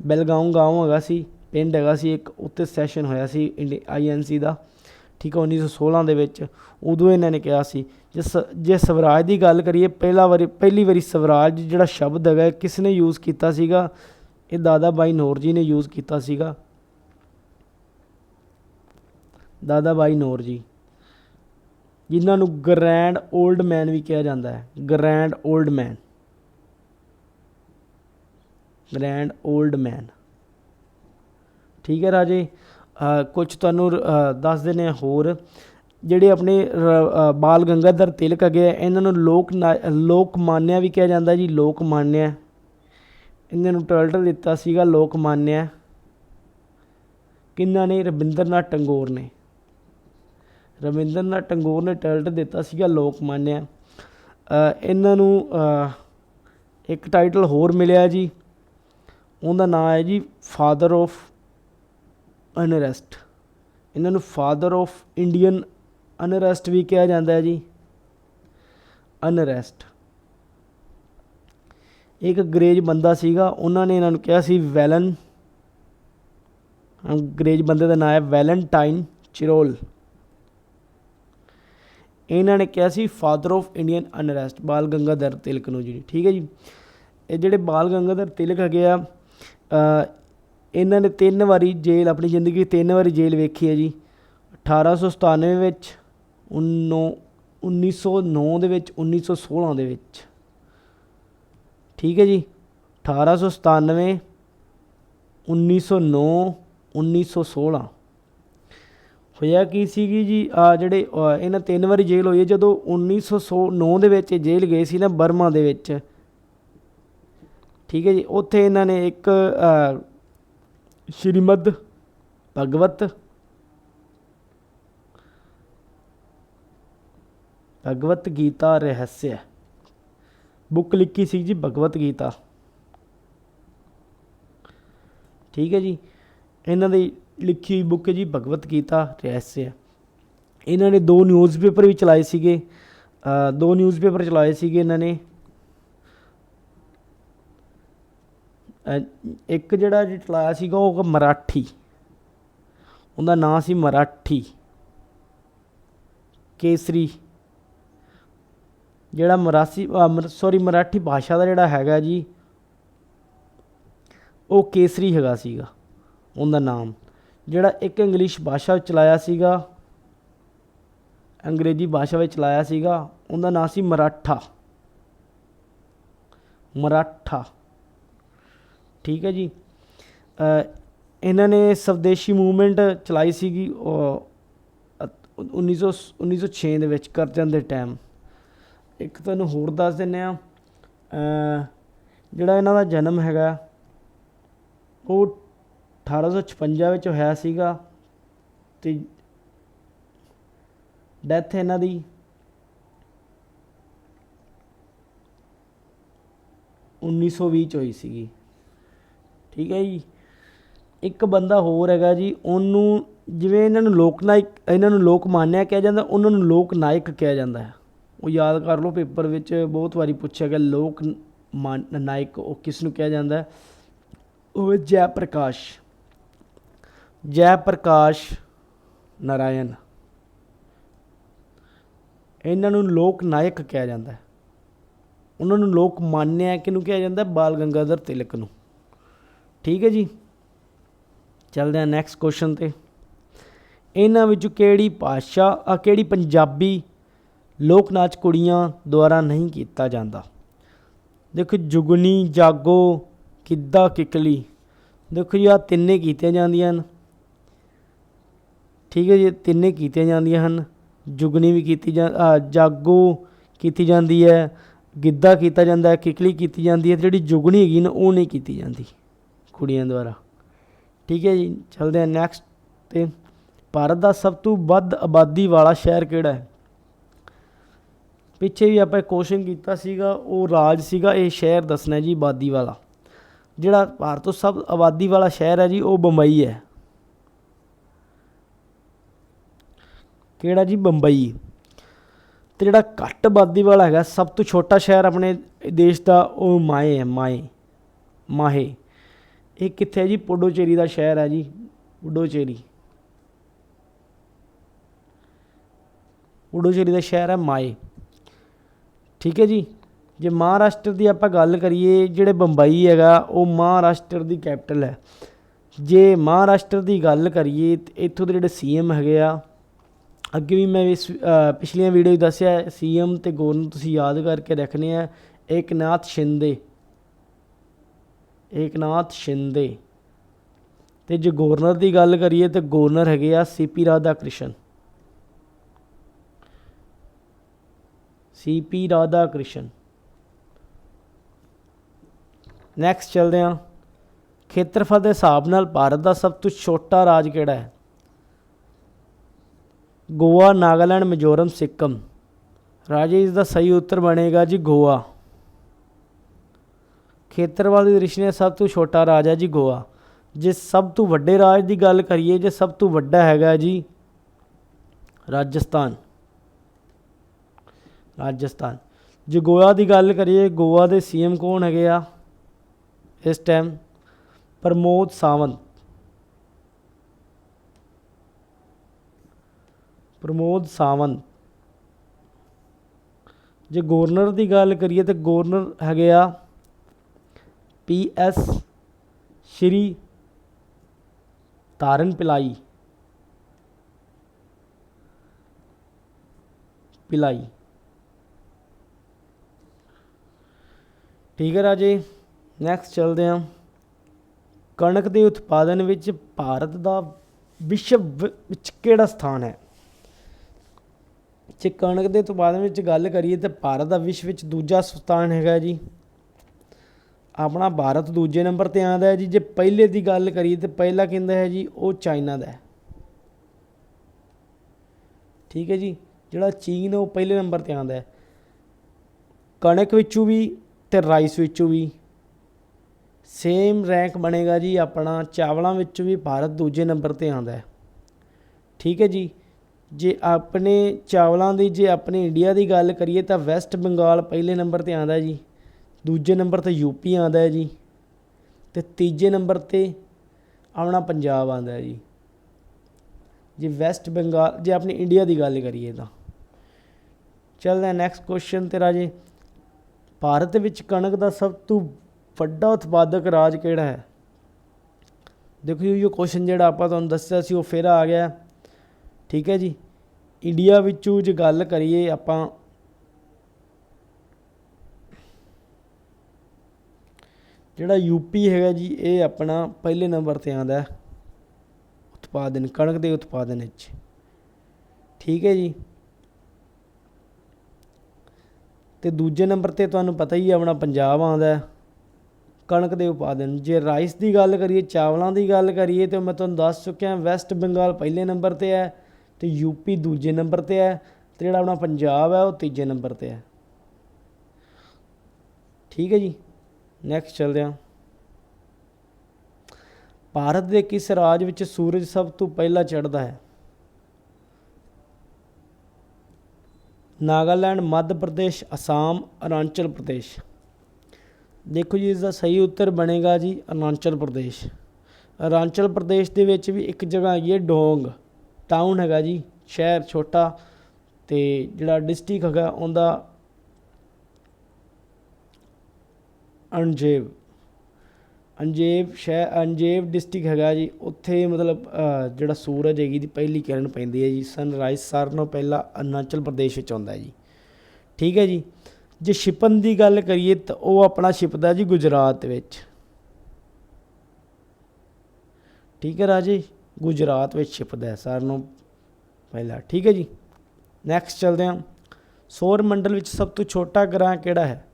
ਬੈਲਗਾਉਂ ਗਾਉਂ ਹੈਗਾ ਸੀ, ਪਿੰਡ ਹੈਗਾ ਸੀ, ਇੱਕ ਉੱਥੇ ਸੈਸ਼ਨ ਹੋਇਆ ਸੀ ਆਈਐਨਸੀ ਦਾ, ਠੀਕ ਹੈ 1916 ਦੇ ਵਿੱਚ। ਉਦੋਂ ਇਹਨਾਂ ਨੇ ਕਿਹਾ ਸੀ, ਜੇ ਸ- ਜੇ ਸਵਰਾਜ ਦੀ ਗੱਲ ਕਰੀਏ, ਪਹਿਲਾ ਵਾਰੀ, ਪਹਿਲੀ ਵਾਰੀ ਸਵਰਾਜ ਜਿਹੜਾ ਸ਼ਬਦ ਹੈਗਾ ਕਿਸ ਨੇ ਯੂਜ਼ ਕੀਤਾ ਸੀਗਾ? ਇਹ ਦਾਦਾ ਬਾਈ ਨੌਰ ਜੀ ਨੇ ਯੂਜ਼ ਕੀਤਾ ਸੀਗਾ। ਦਾਦਾ ਬਾਈ ਨੌਰ ਜੀ। ਜਿਨ੍ਹਾਂ ਨੂੰ ਗ੍ਰੈਂਡ 올ਡ ਮੈਨ ਵੀ ਕਿਹਾ ਜਾਂਦਾ ਹੈ। Grand old man grand old man ਠੀਕ ਹੈ ਰਾਜੇ ਕੁਝ ਤੁਹਾਨੂੰ ਦੱਸਦੇ ਨੇ ਹੋਰ। ਜਿਹੜੇ ਆਪਣੇ ਬਾਲ ਗੰਗਾਧਰ ਤਿਲਕ ਹੈਗੇ ਇਹਨਾਂ ਨੂੰ ਲੋਕ ਲੋਕ ਮਾਨਿਆ ਵੀ ਕਿਹਾ ਜਾਂਦਾ ਜੀ, ਲੋਕ ਮਾਨਿਆ। ਇਹਨਾਂ ਨੂੰ ਟਰਟਲ ਦਿੱਤਾ ਸੀਗਾ ਲੋਕ ਲੋਕਮਾਨਿਆ ਕਿੰਨਾ ਨੇ? ਰਵਿੰਦਰਨਾਥ ਟੰਗੋਰ ਨੇ। ਰਵਿੰਦਰਨਾਥ ਟੈਗੋਰ ਨੇ ਟਾਈਟਲ ਦਿੱਤਾ ਸੀਗਾ, ਲੋਕ ਮਾਨਿਆ। ਇਹਨਾਂ ਨੂੰ ਇੱਕ ਟਾਈਟਲ ਹੋਰ ਮਿਲਿਆ ਜੀ। ਉਹਦਾ ਨਾਮ ਹੈ ਜੀ ਫਾਦਰ ਆਫ ਅਨਰੈਸਟ ਇਹਨਾਂ ਨੂੰ ਫਾਦਰ ਆਫ ਇੰਡੀਅਨ ਅਨਰੈਸਟ ਵੀ ਕਿਹਾ ਜਾਂਦਾ ਹੈ ਜੀ। ਅਨਰੈਸਟ ਇੱਕ ਅੰਗਰੇਜ਼ ਬੰਦਾ ਸੀਗਾ, ਉਹਨਾਂ ਨੇ ਇਹਨਾਂ ਨੂੰ ਕਿਹਾ ਸੀ ਵੈਲਨ ਅੰਗਰੇਜ਼ ਬੰਦੇ ਦਾ ਨਾਮ ਹੈ ਵੈਲੈਂਟਾਈਨ ਚਿਰੋਲ ਇਹਨਾਂ ਨੇ ਕਿਹਾ ਸੀ father of Indian unrest Bal Gangadhar Tilak ਨੂੰ ਜੀ। ਠੀਕ ਹੈ ਜੀ? ਇਹ ਜਿਹੜੇ ਬਾਲ ਗੰਗਾਧਰ ਤਿਲਕ ਹੈਗੇ ਆ ਇਹਨਾਂ ਨੇ ਤਿੰਨ ਵਾਰੀ ਜੇਲ੍ਹ, ਆਪਣੀ ਜ਼ਿੰਦਗੀ ਤਿੰਨ ਵਾਰੀ ਜੇਲ੍ਹ ਵੇਖੀ ਹੈ ਜੀ। 1897 ਵਿੱਚ, ਉੱਨੋ 1909 ਦੇ ਵਿੱਚ 1916 ਦੇ ਵਿੱਚ। ਠੀਕ ਹੈ ਜੀ? 1897 1909 1916 ਹੋਇਆ ਕੀ ਸੀਗੀ ਜੀ? ਆ ਜਿਹੜੇ ਅ, ਇਹਨਾਂ ਤਿੰਨ ਵਾਰੀ ਜੇਲ੍ਹ ਹੋਈ ਹੈ ਜਦੋਂ 1909 ਦੇ ਵਿੱਚ ਇਹ ਜੇਲ੍ਹ ਗਏ ਸੀ ਨਾ ਬਰਮਾ ਦੇ ਵਿੱਚ। ਠੀਕ ਹੈ ਜੀ ਉੱਥੇ ਇਹਨਾਂ ਨੇ ਇੱਕ ਅ, ਸ਼੍ਰੀਮਦ ਭਗਵਤ ਭਗਵਤ ਗੀਤਾ ਰਹੱਸਿਆ ਬੁੱਕ ਲਿਖੀ ਸੀ ਜੀ ਭਗਵਤ ਗੀਤਾ। ਠੀਕ ਹੈ ਜੀ ਇਹਨਾਂ ਦੀ ਲਿਖੀ ਹੋਈ ਬੁੱਕ ਹੈ ਜੀ ਭਗਵਤ ਗੀਤਾ ਰਹੱਸਿਆ ਇਹਨਾਂ ਨੇ ਦੋ ਨਿਊਜ਼ਪੇਪਰ ਵੀ ਚਲਾਏ ਸੀਗੇ। ਅ, ਦੋ ਨਿਊਜ਼ਪੇਪਰ ਚਲਾਏ ਸੀਗੇ ਇਹਨਾਂ ਨੇ। ਇੱਕ ਜਿਹੜਾ ਚਲਾਇਆ ਸੀਗਾ ਉਹ ਮਰਾਠੀ। ਉਹਦਾ ਨਾਂ ਸੀ ਮਰਾਠੀ। ਕੇਸਰੀ। ਜਿਹੜਾ ਮਰਾਸੀ ਸੌਰੀ ਮਰਾਠੀ ਭਾਸ਼ਾ ਦਾ ਜਿਹੜਾ ਹੈਗਾ ਜੀ ਉਹ ਕੇਸਰੀ ਹੈਗਾ ਸੀਗਾ। ਉਹਦਾ ਨਾਮ। ਜਿਹੜਾ ਇੱਕ ਇੰਗਲਿਸ਼ ਭਾਸ਼ਾ ਵਿੱਚ ਚਲਾਇਆ ਸੀਗਾ ਅੰਗਰੇਜ਼ੀ ਭਾਸ਼ਾ ਵਿੱਚ ਚਲਾਇਆ ਸੀਗਾ ਉਹਦਾ ਨਾਂ ਸੀ ਮਰਾਠਾ। ਮਰਾਠਾ। ਠੀਕ ਹੈ ਜੀ। ਇਹਨਾਂ ਨੇ ਸਵਦੇਸ਼ੀ ਮੂਵਮੈਂਟ ਚਲਾਈ ਸੀਗੀ ਉਹ, ਅ, 1900 1906 ਦੇ ਵਿੱਚ ਕਰਜਨ ਦੇ ਟਾਈਮ। ਇੱਕ ਤੁਹਾਨੂੰ ਹੋਰ ਦੱਸ ਦਿੰਨੇ ਆ ਜਿਹੜਾ ਇਹਨਾਂ ਦਾ ਜਨਮ ਹੈਗਾ ਉਹ 1856 ਵਿੱਚ ਹੋਇਆ ਸੀਗਾ ਤੇ ਡੈਥ ਇਹਨਾਂ ਦੀ 1920 ਚ ਹੋਈ ਸੀਗੀ। ਠੀਕ ਹੈ ਜੀ। ਇੱਕ ਬੰਦਾ ਹੋਰ ਹੈਗਾ ਜੀ, ਉਹਨੂੰ ਜਿਵੇਂ ਇਹਨਾਂ ਨੂੰ ਲੋਕ ਨਾਇਕ ਇਹਨਾਂ ਨੂੰ ਲੋਕ ਮਾਨਿਆ ਕਿਹਾ ਜਾਂਦਾ, ਉਹਨਾਂ ਨੂੰ ਲੋਕ ਨਾਇਕ ਕਿਹਾ ਜਾਂਦਾ ਹੈ। ਉਹ ਯਾਦ ਕਰ ਲਓ, ਪੇਪਰ ਵਿੱਚ ਬਹੁਤ ਵਾਰੀ ਪੁੱਛਿਆ ਗਿਆ, ਲੋਕ ਮਾਨ- ਨਾਇਕ ਉਹ ਕਿਸ ਨੂੰ ਕਿਹਾ ਜਾਂਦਾ ਹੈ? ਉਹ ਹੈ ਜੈ ਪ੍ਰਕਾਸ਼। ਜੈ ਪ੍ਰਕਾਸ਼ ਨਾਰਾਇਣ। ਇਹਨਾਂ ਨੂੰ ਲੋਕ ਨਾਇਕ ਕਿਹਾ ਜਾਂਦਾ ਹੈ। ਉਹਨਾਂ ਨੂੰ ਲੋਕ ਮਾਨਿਆ ਕਿਹਨੂੰ ਕਿਹਾ ਜਾਂਦਾ ਬਾਲ ਗੰਗਾਧਰ ਤਿਲਕ ਨੂੰ। ਠੀਕ ਹੈ ਜੀ? ਚੱਲਦੇ ਹਾਂ ਨੈਕਸਟ ਕੁਐਸਚਨ ਤੇ। ਇਹਨਾਂ ਵਿੱਚੋਂ ਕਿਹੜੀ ਭਾਸ਼ਾ ਆ ਕਿਹੜੀ ਪੰਜਾਬੀ ਲੋਕ ਨਾਚ ਕੁੜੀਆਂ ਦੁਆਰਾ ਨਹੀਂ ਕੀਤਾ ਜਾਂਦਾ? ਦੇਖੋ ਜੁਗਨੀ, ਜਾਗੋ, ਕਿੱਦਾ, ਕਿਕਲੀ। ਦੇਖੋ ਜੀ ਆ ਤਿੰਨੇ ਕੀਤੀਆਂ ਜਾਂਦੀਆਂ ਹਨ। ਠੀਕ ਹੈ ਜੀ, ਤਿੰਨੇ ਕੀਤੀਆਂ ਜਾਂਦੀਆਂ ਹਨ। ਜੁਗਨੀ ਵੀ ਕੀਤੀ ਜਾਂ ਜਾਗੋ ਕੀਤੀ ਜਾਂਦੀ ਹੈ, ਗਿੱਧਾ ਕੀਤਾ ਜਾਂਦਾ ਹੈ, ਕਿਕਲੀ ਕੀਤੀ ਜਾਂਦੀ ਹੈ, ਤੇ ਜਿਹੜੀ ਜੁਗਨੀ ਹੈਗੀ ਨਾ, ਉਹ ਨਹੀਂ ਕੀਤੀ ਜਾਂਦੀ ਕੁੜੀਆਂ ਦੁਆਰਾ। ਠੀਕ ਹੈ ਜੀ, ਚਲਦੇ ਹਾਂ ਨੈਕਸਟ ਤੇ। ਭਾਰਤ ਦਾ ਸਭ ਤੋਂ ਵੱਧ ਆਬਾਦੀ ਵਾਲਾ ਸ਼ਹਿਰ ਕਿਹੜਾ ਹੈ? ਪਿੱਛੇ ਵੀ ਆਪਾਂ ਕੁਐਸਚਨ ਕੀਤਾ ਸੀਗਾ, ਉਹ ਰਾਜ ਸੀਗਾ, ਇਹ ਸ਼ਹਿਰ ਦੱਸਣਾ ਜੀ ਆਬਾਦੀ ਵਾਲਾ। ਜਿਹੜਾ ਭਾਰਤ ਤੋਂ ਸਭ ਆਬਾਦੀ ਵਾਲਾ ਸ਼ਹਿਰ ਹੈ ਜੀ, ਉਹ ਬੰਬਈ ਹੈ। ਕਿਹੜਾ ਜੀ? ਬੰਬਈ। ਤੇ ਜਿਹੜਾ ਘੱਟ ਆਬਾਦੀ ਵਾਲਾ ਹੈਗਾ, ਸਭ ਤੋਂ ਛੋਟਾ ਸ਼ਹਿਰ ਆਪਣੇ ਦੇਸ਼ ਦਾ, ਉਹ ਮਾਏ ਹੈ, ਮਾਏ। ਮਾਹੇ। ਇਹ ਕਿੱਥੇ ਹੈ ਜੀ? ਪੁਡੋਚੇਰੀ ਦਾ ਸ਼ਹਿਰ ਹੈ ਜੀ। ਪੁਡੋਚੇਰੀ। ਪੁਡੂਚੇਰੀ ਦਾ ਸ਼ਹਿਰ ਹੈ ਮਾਏ। ਠੀਕ ਹੈ ਜੀ? ਜੇ ਮਹਾਰਾਸ਼ਟਰ ਦੀ ਆਪਾਂ ਗੱਲ ਕਰੀਏ, ਜਿਹੜੇ ਬੰਬਈ ਹੈਗਾ, ਉਹ ਮਹਾਰਾਸ਼ਟਰ ਦੀ ਕੈਪੀਟਲ ਹੈ। ਜੇ ਮਹਾਰਾਸ਼ਟਰ ਦੀ ਗੱਲ ਕਰੀਏ, ਤੇ ਇੱਥੋਂ ਦੇ ਜਿਹੜੇ ਸੀਐਮ ਹੈਗੇ ਆ ਅੱਗੇ ਵੀ ਮੈਂ ਇਸ ਪਿਛਲੀਆਂ ਵੀਡੀਓ 'ਚ ਦੱਸਿਆ ਸੀਐਮ ਤੇ ਗਵਰਨਰ ਤੁਸੀਂ ਯਾਦ ਕਰਕੇ ਰੱਖਣੇ ਆ, ਏਕਨਾਥ ਸ਼ਿੰਦੇ। ਏਕਨਾਥ ਸ਼ਿੰਦੇ। ਤੇ ਜੇ ਗਵਰਨਰ ਦੀ ਗੱਲ ਕਰੀਏ ਤੇ ਗਵਰਨਰ ਹੈਗੇ ਆ CP Radha Krishna CP Radha Krishna next ਚੱਲਦੇ ਹਾਂ ਖੇਤਰਫਲ ਦੇ ਹਿਸਾਬ ਨਾਲ ਭਾਰਤ ਦਾ ਸਭ ਤੋਂ ਛੋਟਾ ਰਾਜ ਕਿਹੜਾ ਹੈ? ਗੋਆ, ਨਾਗਾਲੈਂਡ, ਮਿਜ਼ੋਰਮ, ਸਿੱਕਮ। ਰਾਜੇ, ਇਸ ਦਾ ਸਹੀ ਉੱਤਰ ਬਣੇਗਾ ਜੀ ਗੋਆ। ਖੇਤਰਫਲ ਦੀ ਦ੍ਰਿਸ਼ਟੀ ਨਾਲ ਸਭ ਤੋਂ ਛੋਟਾ ਰਾਜ ਹੈ ਜੀ ਗੋਆ। ਜੇ ਸਭ ਤੋਂ ਵੱਡੇ ਰਾਜ ਦੀ ਗੱਲ ਕਰੀਏ, ਜੇ ਸਭ ਤੋਂ ਵੱਡਾ ਹੈਗਾ ਜੀ ਰਾਜਸਥਾਨ। ਰਾਜਸਥਾਨ। ਜੇ ਗੋਆ ਦੀ ਗੱਲ ਕਰੀਏ, ਗੋਆ ਦੇ ਸੀਐਮ ਕੌਣ ਹੈਗੇ ਆ ਇਸ ਟਾਈਮ ਪ੍ਰਮੋਦ ਸਾਵੰਤ। ਪ੍ਰਮੋਦ ਸਾਵੰਤ। ਜੇ ਗਵਰਨਰ ਦੀ ਗੱਲ ਕਰੀਏ ਤੇ ਗਵਰਨਰ ਹੈਗੇ ਆ ਪੀ ਐਸ ਸ਼੍ਰੀ ਤਾਰਨ ਪਿਲਾਈ। ਪਿਲਾਈ। ਠੀਕ ਹੈ ਰਾਜੇ ਨੈਕਸਟ ਚਲਦੇ ਹਾਂ। ਕਣਕ ਦੇ ਉਤਪਾਦਨ ਵਿੱਚ ਭਾਰਤ ਦਾ ਵਿਸ਼ਵ ਵਿੱਚ ਕਿਹੜਾ ਸਥਾਨ ਹੈ? ਜੇ ਕਣਕ ਦੇ ਉਤਪਾਦਨ ਵਿੱਚ ਗੱਲ ਕਰੀਏ ਤਾਂ ਭਾਰਤ ਦਾ ਵਿਸ਼ਵ ਵਿੱਚ ਦੂਜਾ ਸਥਾਨ ਹੈਗਾ ਜੀ। ਆਪਣਾ ਭਾਰਤ ਦੂਜੇ ਨੰਬਰ ਤੇ ਆਉਂਦਾ ਹੈ ਜੀ। ਜੇ ਪਹਿਲੇ ਦੀ ਗੱਲ ਕਰੀਏ ਤਾਂ ਪਹਿਲਾ ਕਹਿੰਦਾ ਹੈ ਜੀ? ਉਹ ਚਾਈਨਾ ਦਾ ਹੈ। ਠੀਕ ਹੈ ਜੀ। ਜਿਹੜਾ ਚੀਨ ਉਹ ਪਹਿਲੇ ਨੰਬਰ ਤੇ ਆਉਂਦਾ ਹੈ। ਕਣਕ ਵਿੱਚੋਂ ਵੀ ਤੇ ਰਾਈਸ ਵਿੱਚੋਂ ਵੀ ਸੇਮ ਰੈਂਕ ਬਣੇਗਾ ਜੀ। ਆਪਣਾ ਚਾਵਲਾਂ ਵਿੱਚ ਵੀ ਭਾਰਤ ਦੂਜੇ ਨੰਬਰ ਤੇ ਆਉਂਦਾ ਹੈ। ਠੀਕ ਹੈ ਜੀ। ਜੇ ਆਪਣੇ ਚਾਵਲਾਂ ਦੀ, ਜੇ ਆਪਣੇ ਇੰਡੀਆ ਦੀ ਗੱਲ ਕਰੀਏ ਤਾਂ ਵੈਸਟ ਬੰਗਾਲ ਪਹਿਲੇ ਨੰਬਰ ਤੇ ਆਉਂਦਾ ਜੀ, ਦੂਜੇ ਨੰਬਰ ਤੇ ਯੂਪੀ ਆਉਂਦਾ ਹੈ ਜੀ ਅਤੇ ਤੀਜੇ ਨੰਬਰ ਤੇ ਆਪਣਾ ਪੰਜਾਬ ਆਉਂਦਾ ਹੈ ਜੀ। ਜੇ ਵੈਸਟ ਬੰਗਾਲ ਜੇ ਆਪਣੀ ਇੰਡੀਆ ਦੀ ਗੱਲ ਕਰੀਏ ਤਾਂ। ਚੱਲਦੇ ਹਾਂ ਨੈਕਸਟ ਕੁਐਸਚਨ ਤੇ ਰਾਜੇ। ਭਾਰਤ ਵਿੱਚ ਕਣਕ ਦਾ ਸਭ ਤੋਂ ਵੱਡਾ ਉਤਪਾਦਕ ਰਾਜ ਕਿਹੜਾ ਹੈ? ਦੇਖੋ ਜੀ ਇਹ ਕੁਐਸਚਨ ਜਿਹੜਾ ਆਪਾਂ ਤੁਹਾਨੂੰ ਦੱਸਿਆ ਸੀ, ਉਹ ਫਿਰ ਆ ਗਿਆ। ਠੀਕ ਹੈ ਜੀ? ਇੰਡੀਆ ਵਿੱਚੋਂ ਜੇ ਗੱਲ ਕਰੀਏ ਆਪਾਂ, ਜਿਹੜਾ ਯੂਪੀ ਹੈਗਾ ਜੀ, ਇਹ ਆਪਣਾ ਪਹਿਲੇ ਨੰਬਰ ਤੇ ਆਉਂਦਾ ਹੈ। ਉਤਪਾਦਨ, ਕਣਕ ਦੇ ਉਤਪਾਦਨ ਵਿੱਚ। ਠੀਕ ਹੈ ਜੀ? ਤੇ ਦੂਜੇ ਨੰਬਰ ਤੇ ਤੁਹਾਨੂੰ ਪਤਾ ਹੀ ਹੈ, ਆਪਣਾ ਪੰਜਾਬ ਆਉਂਦਾ ਹੈ। ਕਣਕ ਦੇ ਉਤਪਾਦਨ, ਜੇ ਰਾਈਸ ਦੀ ਗੱਲ ਕਰੀਏ, ਚਾਵਲਾਂ ਦੀ ਗੱਲ ਕਰੀਏ, ਤੇ ਮੈਂ ਤੁਹਾਨੂੰ ਦੱਸ ਚੁੱਕਿਆ, ਵੈਸਟ ਬੰਗਾਲ ਪਹਿਲੇ ਨੰਬਰ ਤੇ ਹੈ। ਤੇ ਯੂਪੀ ਦੂਜੇ ਨੰਬਰ ਤੇ ਹੈ ਤੇ ਜਿਹੜਾ ਆਪਣਾ ਪੰਜਾਬ ਹੈ ਉਹ ਤੀਜੇ ਨੰਬਰ ਤੇ ਹੈ। ਠੀਕ ਹੈ ਜੀ। ਨੈਕਸਟ ਚੱਲਦੇ ਹਾਂ। ਭਾਰਤ ਦੇ ਕਿਸ ਰਾਜ ਵਿੱਚ ਸੂਰਜ ਸਭ ਤੋਂ ਪਹਿਲਾਂ ਚੜ੍ਹਦਾ ਹੈ? ਨਾਗਾਲੈਂਡ, ਮੱਧ ਪ੍ਰਦੇਸ਼, ਅਸਾਮ, ਅਰੁਣਾਚਲ ਪ੍ਰਦੇਸ਼। ਦੇਖੋ ਜੀ ਇਸ ਦਾ ਸਹੀ ਉੱਤਰ ਬਣੇਗਾ ਜੀ ਅਰੁਣਾਚਲ ਪ੍ਰਦੇਸ਼। ਅਰੁਣਾਚਲ ਪ੍ਰਦੇਸ਼ ਦੇ ਵਿੱਚ ਵੀ ਇੱਕ ਜਗ੍ਹਾ ਹੈਗੀ ਹੈ ਡੋਂਗ। ਟਾਊਨ ਹੈਗਾ ਜੀ, ਸ਼ਹਿਰ ਛੋਟਾ ਤੇ ਜਿਹੜਾ ਡਿਸਟ੍ਰਿਕਟ ਹੈਗਾ ਉਹਦਾ ਅੰਜੇਵ ਅੰਜੇਬ ਸ਼ਹਿਰ, ਅੰਜੇਬ ਡਿਸਟ੍ਰਿਕਟ ਹੈਗਾ ਜੀ, ਉੱਥੇ ਮਤਲਬ ਜਿਹੜਾ ਸੂਰਜ ਹੈਗੀ ਦੀ ਪਹਿਲੀ ਕਿਰਨ ਪੈਂਦੀ ਹੈ ਜੀ ਸਨਰਾਈਜ਼ ਸਾਰਿਆਂ ਨਾਲੋਂ ਪਹਿਲਾਂ ਅਰੁਣਾਚਲ ਪ੍ਰਦੇਸ਼ ਵਿੱਚ ਆਉਂਦਾ ਜੀ। ਠੀਕ ਹੈ ਜੀ, ਜੇ ਛਿਪਣ ਦੀ ਗੱਲ ਕਰੀਏ ਤਾਂ ਉਹ ਆਪਣਾ ਛਿਪਦਾ ਜੀ ਗੁਜਰਾਤ ਵਿੱਚ। ਠੀਕ ਹੈ ਰਾਜੇ? ਗੁਜਰਾਤ ਵਿੱਚ ਛਿਪਦਾ ਹੈ ਸਾਰਿਆਂ ਨੂੰ ਪਹਿਲਾਂ। ਠੀਕ ਹੈ ਜੀ। ਨੈਕਸਟ ਚੱਲਦੇ ਹਾਂ। ਸੌਰ ਮੰਡਲ ਵਿੱਚ ਸਭ ਤੋਂ ਛੋਟਾ ਗ੍ਰਹਿ ਕਿਹੜਾ ਹੈ?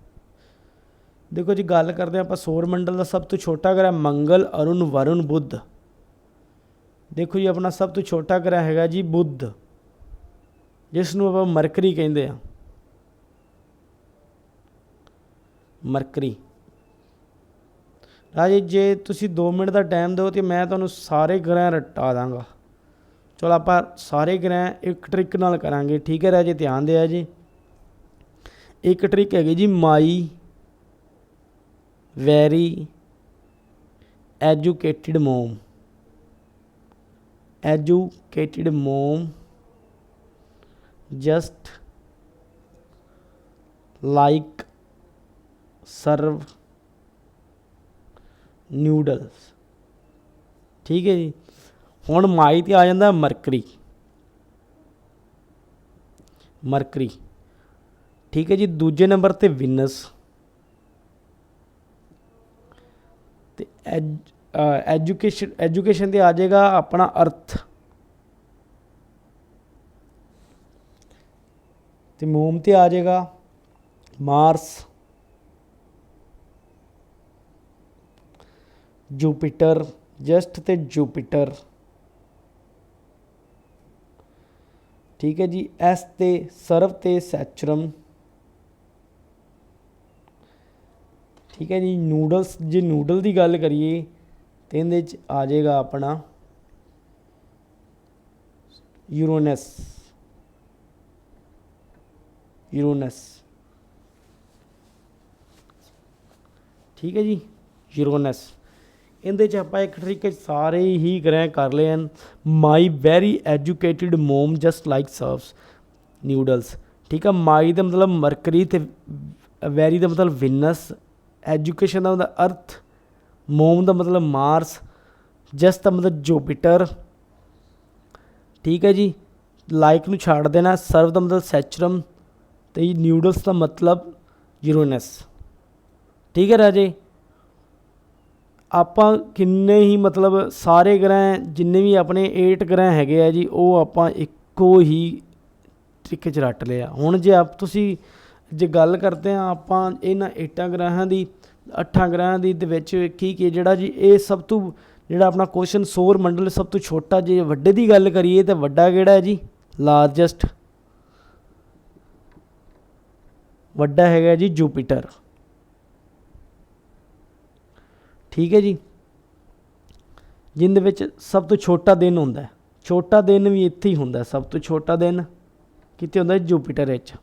ਦੇਖੋ ਜੀ, ਗੱਲ ਕਰਦੇ ਹਾਂ ਆਪਾਂ ਸੌਰ ਮੰਡਲ ਦਾ ਸਭ ਤੋਂ ਛੋਟਾ ਗ੍ਰਹਿ ਮੰਗਲ, ਅਰੁਣ, ਵਰੁਣ, ਬੁੱਧ। ਦੇਖੋ ਜੀ, ਆਪਣਾ ਸਭ ਤੋਂ ਛੋਟਾ ਗ੍ਰਹਿ ਹੈਗਾ ਜੀ ਬੁੱਧ ਜਿਸ ਨੂੰ ਆਪਾਂ ਮਰਕਰੀ ਕਹਿੰਦੇ ਆ ਮਰਕਰੀ। ਰਾਜੇ, ਜੇ ਤੁਸੀਂ 2 ਮਿੰਟ ਦਾ ਟਾਈਮ ਦਿਓ ਤੇ ਮੈਂ ਤੁਹਾਨੂੰ ਸਾਰੇ ਗ੍ਰਹਿ ਰਟਾ ਦਾਂਗਾ। ਚਲੋ ਆਪਾਂ ਸਾਰੇ ਗ੍ਰਹਿ ਇੱਕ ਟ੍ਰਿਕ ਨਾਲ ਕਰਾਂਗੇ। ਠੀਕ ਹੈ ਰਾਜੇ, ਧਿਆਨ ਦਿਆ ਜੀ। ਇੱਕ ਟ੍ਰਿਕ ਹੈਗੀ ਜੀ, my, very, educated mom. Educated mom just like serve noodles ਠੀਕ ਹੈ ਜੀ। ਹੁਣ ਮਾਈ ਤੇ ਆ ਜਾਂਦਾ ਮਰਕਰੀ। ਮਰਕਰੀ। ਠੀਕ ਹੈ ਜੀ, ਦੂਜੇ ਨੰਬਰ ਤੇ ਵਿਨਸ। ਤੇ ਐਜੂਕੇਸ਼ਨ ਐਜੂਕੇਸ਼ਨ ਤੇ ਆ ਜਾਏਗਾ ਆਪਣਾ ਅਰਥ। ਤੇ ਮੋਮ ਤੇ ਆ ਜਾਏਗਾ ਮਾਰਸ। ਜੁਪੀਟਰ, ਜਸਟ ਤੇ ਜੁਪੀਟਰ। ਠੀਕ ਹੈ ਜੀ, ਐਸ ਤੇ ਸਰਵ ਤੇ ਸੈਚਰਮ। ਠੀਕ ਹੈ ਜੀ, ਨੂਡਲਸ, ਜੇ ਨੂਡਲ ਦੀ ਗੱਲ ਕਰੀਏ, ਤੇ ਇਹਦੇ ਚ ਆ ਜਾਏਗਾ ਆਪਣਾ ਯੂਰੋਨਸ। ਯੂਰੋਨਸ। ਠੀਕ ਹੈ ਜੀ, ਯੂਰੋਨਸ। ਇਹਦੇ ਚ ਆਪਾਂ ਇੱਕ ਤਰੀਕੇ ਸਾਰੇ ਹੀ ਗ੍ਰਹਿ ਕਰ ਲਏ ਹਨ। My very educated mom just like serves noodles ਠੀਕ ਆ ਮਾਈ ਦਾ ਮਤਲਬ ਮਰਕਰੀ ਤੇ ਵੈਰੀ ਦਾ ਮਤਲਬ ਵਿਨਸ ਐਜੂਕੇਸ਼ਨ ਦਾ ਮਤਲਬ ਅਰਥ ਮੋਮ ਦਾ ਮਤਲਬ ਮਾਰਸ ਜਸਟ ਦਾ ਮਤਲਬ ਜੁਪੀਟਰ ਠੀਕ ਹੈ ਜੀ ਲਾਈਕ ਨੂੰ ਛੱਡ ਦੇਣਾ ਸਰਵ ਦਾ ਮਤਲਬ ਸੈਚਰਮ ਤੇ ਨਿਊਡਲਸ ਦਾ ਮਤਲਬ ਯੂਰੋਨਸ ਠੀਕ ਹੈ ਰਾਜੇ? ਆਪਾਂ ਕਿੰਨੇ ਹੀ ਮਤਲਬ ਸਾਰੇ ਗ੍ਰਹਿ, ਜਿੰਨੇ ਵੀ ਆਪਣੇ 8 ਗ੍ਰਹਿ ਹੈਗੇ ਆ ਜੀ, ਉਹ ਆਪਾਂ ਇੱਕੋ ਹੀ ਤਰੀਕੇ 'ਚ ਰੱਟ ਲਿਆ ਹੁਣ ਜੇ ਆਪ ਤੁਸੀਂ ਜੇ ਗੱਲ ਕਰਦੇ ਆ, ਆਪਾਂ ਇਹਨਾਂ 8 ਗ੍ਰਹਿਆਂ ਦੀ 8 ਗ੍ਰਹਿਆਂ ਦੀ ਦੇ ਵਿੱਚ ਕੀ ਕੀ ਜਿਹੜਾ ਜੀ ਇਹ ਸਭ ਤੋਂ ਜਿਹੜਾ ਆਪਣਾ ਕੁਐਸਚਨ ਸੌਰ ਮੰਡਲ ਸਭ ਤੋਂ ਛੋਟਾ, ਜੇ ਵੱਡੇ ਦੀ ਗੱਲ ਕਰੀਏ ਤਾਂ ਵੱਡਾ ਕਿਹੜਾ ਹੈ ਜੀ? ਲਾਰਜੈਸਟ ਵੱਡਾ ਹੈਗਾ ਜੀ ਜੁਪੀਟਰ ਠੀਕ ਹੈ ਜੀ? ਜਿੰਦੇ ਵਿੱਚ ਸਭ ਤੋਂ ਛੋਟਾ ਦਿਨ ਹੁੰਦਾ ਹੈ। ਛੋਟਾ ਦਿਨ ਵੀ ਇੱਥੇ ਹੀ ਹੁੰਦਾ ਸਭ ਤੋਂ ਛੋਟਾ ਦਿਨ ਕਿਤੇ ਹੁੰਦਾ ਜੂਪੀਟਰ ਵਿੱਚ।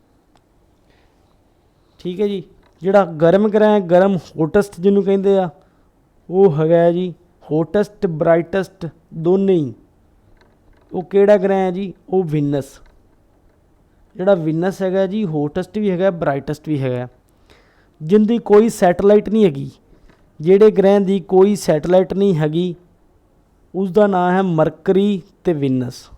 ਠੀਕ ਹੈ ਜੀ? ਜਿਹੜਾ ਗਰਮ ਗ੍ਰਹਿ, ਗਰਮ ਹੋਟਸਟ ਜਿਹਨੂੰ ਕਹਿੰਦੇ ਆ, ਉਹ ਹੈਗਾ ਹੈ ਜੀ ਹੋਟਸਟ ਬ੍ਰਾਈਟਸਟ ਦੋਨੇ ਹੀ। ਉਹ ਕਿਹੜਾ ਗ੍ਰਹਿ ਹੈ ਜੀ? ਉਹ ਵਿਨਸ ਜਿਹੜਾ ਵਿਨਸ ਹੈਗਾ ਜੀ ਹੋਟਸਟ ਵੀ ਹੈਗਾ ਬ੍ਰਾਈਟਸਟ ਵੀ ਹੈਗਾ। ਜਿੰਦੀ ਕੋਈ ਸੈਟਲਾਈਟ ਨਹੀਂ ਹੈਗੀ। ਜਿਹੜੇ ਗ੍ਰਹਿ ਦੀ ਕੋਈ ਸੈਟਲਾਈਟ ਨਹੀਂ ਹੈਗੀ ਉਸ ਦਾ ਨਾਮ ਹੈ ਮਰਕਰੀ ਤੇ ਵਿਨਸ।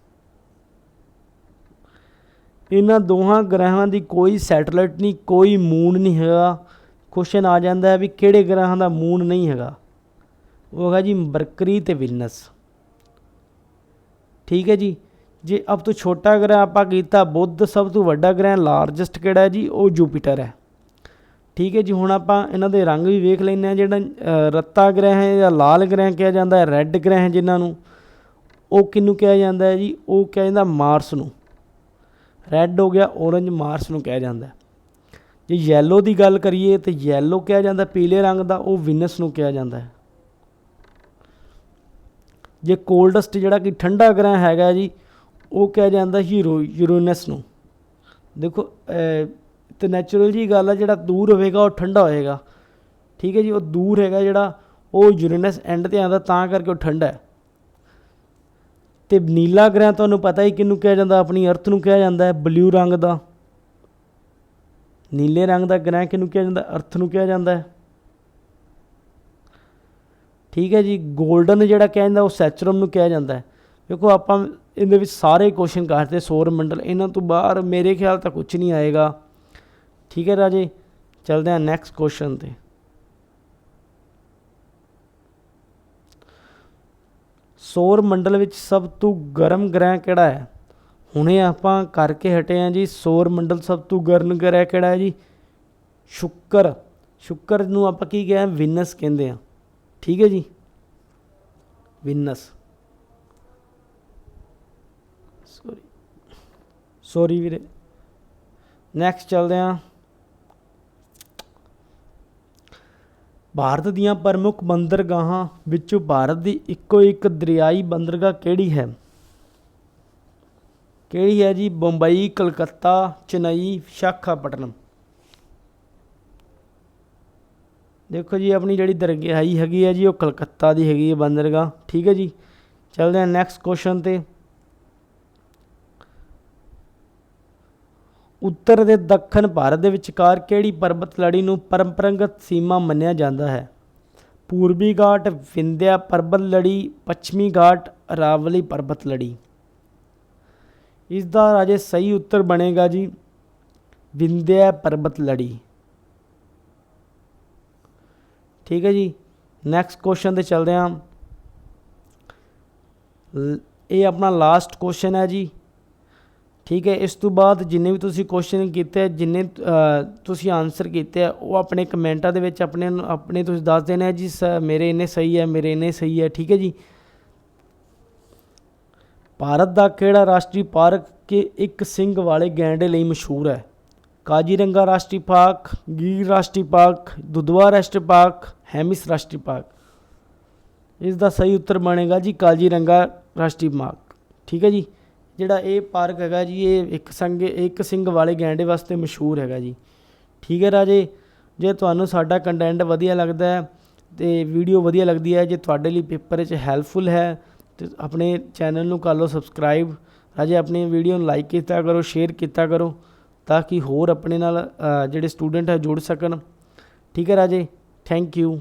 ਇਹਨਾਂ ਦੋਹਾਂ ਗ੍ਰਹਿਾਂ ਦੀ ਕੋਈ ਸੈਟਲਾਈਟ ਨਹੀਂ, ਕੋਈ ਮੂਨ ਨਹੀਂ ਹੈਗਾ। ਕੁਐਸਚਨ ਆ ਜਾਂਦਾ ਹੈ ਵੀ ਕਿਹੜੇ ਗ੍ਰਹਿਾਂ ਦਾ ਮੂਨ ਨਹੀਂ ਹੈਗਾ। ਉਹ ਹੈਗਾ ਜੀ ਮਰਕਰੀ ਤੇ ਵਿਨਸ। ਠੀਕ ਹੈ ਜੀ, ਜੇ ਅਬ ਤੋਂ ਛੋਟਾ ਗ੍ਰਹਿ ਆਪਾਂ ਕੀਤਾ, ਬੁੱਧ ਸਭ ਤੋਂ ਵੱਡਾ ਗ੍ਰਹਿ ਲਾਰਜੈਸਟ ਕਿਹੜਾ ਹੈ ਜੀ? ਉਹ ਜੁਪੀਟਰ ਹੈ। ਠੀਕ ਹੈ ਜੀ, ਹੁਣ ਆਪਾਂ ਇਹਨਾਂ ਦੇ ਰੰਗ ਵੀ ਵੇਖ ਲੈਂਦੇ ਆ ਜਿਹੜਾ ਰੱਤਾ ਗ੍ਰਹਿ ਹੈ ਜਾਂ ਲਾਲ ਗ੍ਰਹਿ ਕਿਹਾ ਜਾਂਦਾ ਹੈ, ਰੈੱਡ ਗ੍ਰਹਿ ਹੈ ਜਿਨ੍ਹਾਂ ਨੂੰ, ਉਹ ਕਿਹਨੂੰ ਕਿਹਾ ਜਾਂਦਾ ਹੈ ਜੀ? ਉਹ ਕਿਹਾ ਜਾਂਦਾ ਮਾਰਸ ਨੂੰ। ਰੈੱਡ ਹੋ ਗਿਆ orange ਮਾਰਸ ਨੂੰ ਕਿਹਾ ਜਾਂਦਾ ਜੇ ਯੈਲੋ ਦੀ ਗੱਲ ਕਰੀਏ, ਤੇ ਯੈਲੋ ਕਿਹਾ ਜਾਂਦਾ, ਪੀਲੇ ਰੰਗ ਦਾ, ਉਹ ਵਿਨਸ ਨੂੰ ਕਿਹਾ ਜਾਂਦਾ ਹੈ। ਜੇ ਕੋਲਡਸਟ ਜਿਹੜਾ ਕਿ ਠੰਡਾ ਗ੍ਰਹਿ ਹੈਗਾ ਜੀ, ਉਹ ਕਿਹਾ ਜਾਂਦਾ ਹੀਰੋ ਯੂਰੇਨਸ ਨੂੰ। ਦੇਖੋ ਤੇ ਨੈਚੁਰਲ ਜੀ ਗੱਲ ਹੈ ਜਿਹੜਾ ਦੂਰ ਹੋਵੇਗਾ, ਉਹ ਠੰਡਾ ਹੋਏਗਾ। ਠੀਕ ਹੈ ਜੀ, ਉਹ ਦੂਰ ਹੈਗਾ ਜਿਹੜਾ, ਉਹ ਯੂਰੇਨਸ ਐਂਡ ਤੇ ਆਉਂਦਾ, ਤਾਂ ਕਰਕੇ ਉਹ ਠੰਡਾ ਹੈ। ਤੇ ਨੀਲਾ ਗ੍ਰਹਿ ਤੁਹਾਨੂੰ ਪਤਾ ਹੀ ਕਿਹਨੂੰ ਕਿਹਾ ਜਾਂਦਾ, ਆਪਣੀ ਅਰਥ ਨੂੰ ਕਿਹਾ ਜਾਂਦਾ ਹੈ ਬਲੂ ਰੰਗ ਦਾ। ਨੀਲੇ ਰੰਗ ਦਾ ਗ੍ਰਹਿ ਕਿਹਨੂੰ ਕਿਹਾ ਜਾਂਦਾ ਅਰਥ ਨੂੰ ਕਿਹਾ ਜਾਂਦਾ ਹੈ। ਠੀਕ ਹੈ ਜੀ 골ਡਨ ਜਿਹੜਾ ਕਿਹਾ ਜਾਂਦਾ, ਉਹ ਸੈਚੁਰਮ ਨੂੰ ਕਿਹਾ ਜਾਂਦਾ ਹੈ। ਦੇਖੋ ਆਪਾਂ ਇਹਦੇ ਵਿੱਚ ਸਾਰੇ ਕੁਐਸਚਨ ਕਰਦੇ ਸੌਰ ਮੰਡਲ ਇਹਨਾਂ ਤੋਂ ਬਾਹਰ ਮੇਰੇ ਖਿਆਲ ਤਾਂ ਕੁਝ ਨਹੀਂ ਆਏਗਾ। ਠੀਕ ਹੈ ਰਾਜੇ, ਚਲਦੇ ਹਾਂ ਨੈਕਸਟ ਕੁਐਸਚਨ ਤੇ। ਸੌਰ ਮੰਡਲ ਵਿੱਚ ਸਭ ਤੋਂ ਗਰਮ ਗ੍ਰਹਿ ਕਿਹੜਾ ਹੈ? ਹੁਣੇ ਆਪਾਂ ਕਰਕੇ ਹਟੇ ਹਾਂ ਜੀ, ਸੌਰ ਮੰਡਲ ਸਭ ਤੋਂ ਗਰਮ ਗ੍ਰਹਿ ਕਿਹੜਾ ਹੈ ਜੀ? ਸ਼ੁੱਕਰ। ਸ਼ੁੱਕਰ ਨੂੰ ਆਪਾਂ ਕੀ ਕਹਿੰਦੇ ਵਿਨਸ ਕਹਿੰਦੇ ਆ ਠੀਕ ਹੈ ਜੀ? ਵਿਨਸ। ਸੌਰੀ ਸੌਰੀ ਵੀਰੇ। ਨੈਕਸਟ ਚੱਲਦੇ ਹਾਂ। ਭਾਰਤ ਦੀਆਂ ਪ੍ਰਮੁੱਖ ਬੰਦਰਗਾਹਾਂ ਵਿੱਚੋਂ ਭਾਰਤ ਦੀ ਇੱਕੋ ਇੱਕ ਦਰਿਆਈ ਬੰਦਰਗਾਹ ਕਿਹੜੀ ਹੈ? ਕਿਹੜੀ ਹੈ ਜੀ? ਬੰਬਈ, ਕਲਕੱਤਾ, ਚੇਨਈ, ਵਿਸ਼ਾਖਾਪਟਨਮ। ਦੇਖੋ ਜੀ, ਆਪਣੀ ਜਿਹੜੀ ਦਰਿਆਈ ਹੈਗੀ ਹੈ ਜੀ, ਉਹ ਕਲਕੱਤਾ ਦੀ ਹੈਗੀ ਹੈ ਬੰਦਰਗਾਹ। ਠੀਕ ਹੈ ਜੀ? ਚੱਲਦੇ ਹਾਂ ਨੈਕਸਟ ਕੁਐਸਚਨ ਤੇ। ਉੱਤਰ ਤੇ ਦੱਖਣ ਭਾਰਤ ਦੇ ਵਿਚਕਾਰ ਕਿਹੜੀ ਪਰਬਤ ਲੜੀ ਨੂੰ ਪਰੰਪਰਾਗਤ ਸੀਮਾ ਮੰਨਿਆ ਜਾਂਦਾ ਹੈ? ਪੂਰਬੀ ਘਾਟ, ਵਿੰਧਿਆ ਪਰਬਤ ਲੜੀ, ਪੱਛਮੀ ਘਾਟ ਅਰਾਵਲੀ ਪਰਬਤ ਲੜੀ। ਇਸ ਦਾ ਰਾਜੇ ਸਹੀ ਉੱਤਰ ਬਣੇਗਾ ਜੀ, ਵਿੰਧਿਆ ਪਰਬਤ ਲੜੀ। ਠੀਕ ਹੈ ਜੀ ਨੈਕਸਟ ਕੁਐਸਚਨ ਤੇ ਚੱਲਦੇ ਹਾਂ। ਲ- ਇਹ ਆਪਣਾ ਲਾਸਟ ਕੁਐਸਚਨ ਹੈ ਜੀ। ਠੀਕ ਹੈ, ਇਸ ਤੋਂ ਬਾਅਦ ਜਿੰਨੇ ਵੀ ਤੁਸੀਂ ਕੁਐਸਚਨ ਕੀਤੇ, ਜਿੰਨੇ ਤੁਸੀਂ ਆਨਸਰ ਕੀਤੇ ਆ ਉਹ ਆਪਣੇ ਕਮੈਂਟਾਂ ਦੇ ਵਿੱਚ ਆਪਣੇ ਆਪਣੇ ਤੁਸੀਂ ਦੱਸ ਦੇਣਾ ਹੈ ਜੀ, ਸ- ਮੇਰੇ ਇੰਨੇ ਸਹੀ ਹੈ, ਮੇਰੇ ਇੰਨੇ ਸਹੀ ਹੈ, ਠੀਕ ਹੈ ਜੀ। ਭਾਰਤ ਦਾ ਕਿਹੜਾ ਰਾਸ਼ਟਰੀ ਪਾਰਕ ਕਿ ਇੱਕ ਸਿੰਘ ਵਾਲੇ ਗੈਂਡੇ ਲਈ ਮਸ਼ਹੂਰ ਹੈ? ਕਾਜੀਰੰਗਾ ਰਾਸ਼ਟਰੀ ਪਾਰਕ, ਗੀਰ ਰਾਸ਼ਟਰੀ ਪਾਰਕ, ਦੁਧਵਾ ਰਾਸ਼ਟਰੀ ਪਾਰਕ, ਹੈਮਿਸ ਰਾਸ਼ਟਰੀ ਪਾਰਕ। ਇਸ ਦਾ ਸਹੀ ਉੱਤਰ ਬਣੇਗਾ ਜੀ ਕਾਜੀਰੰਗਾ ਰਾਸ਼ਟਰੀ ਪਾਰਕ, ਠੀਕ ਹੈ ਜੀ। ਜਿਹੜਾ ਇਹ ਪਾਰਕ ਹੈਗਾ ਜੀ, ਇਹ ਇੱਕ ਸੰਗ, ਇੱਕ ਸਿੰਘ ਵਾਲੇ ਗੈਂਡੇ ਵਾਸਤੇ ਮਸ਼ਹੂਰ ਹੈਗਾ ਜੀ। ਠੀਕ ਹੈ ਰਾਜੇ, ਜੇ ਤੁਹਾਨੂੰ ਸਾਡਾ ਕੰਟੈਂਟ ਵਧੀਆ ਲੱਗਦਾ ਹੈ ਤੇ ਵੀਡੀਓ ਵਧੀਆ ਲੱਗਦੀ ਹੈ, ਜੇ ਤੁਹਾਡੇ ਲਈ ਪੇਪਰ ਵਿੱਚ ਹੈਲਪਫੁਲ ਹੈ, ਤੇ ਆਪਣੇ ਚੈਨਲ ਨੂੰ ਕਰ ਲਓ ਸਬਸਕ੍ਰਾਈਬ ਰਾਜੇ, ਆਪਣੀ ਵੀਡੀਓ ਨੂੰ ਲਾਈਕ ਕੀਤਾ ਕਰੋ ਸ਼ੇਅਰ ਕੀਤਾ ਕਰੋ, ਤਾਂ ਕਿ ਹੋਰ ਆਪਣੇ ਨਾਲ ਜਿਹੜੇ ਸਟੂਡੈਂਟ ਹੈ ਜੁੜ ਸਕਣ। ਠੀਕ ਹੈ ਰਾਜੇ ਥੈਂਕ ਯੂ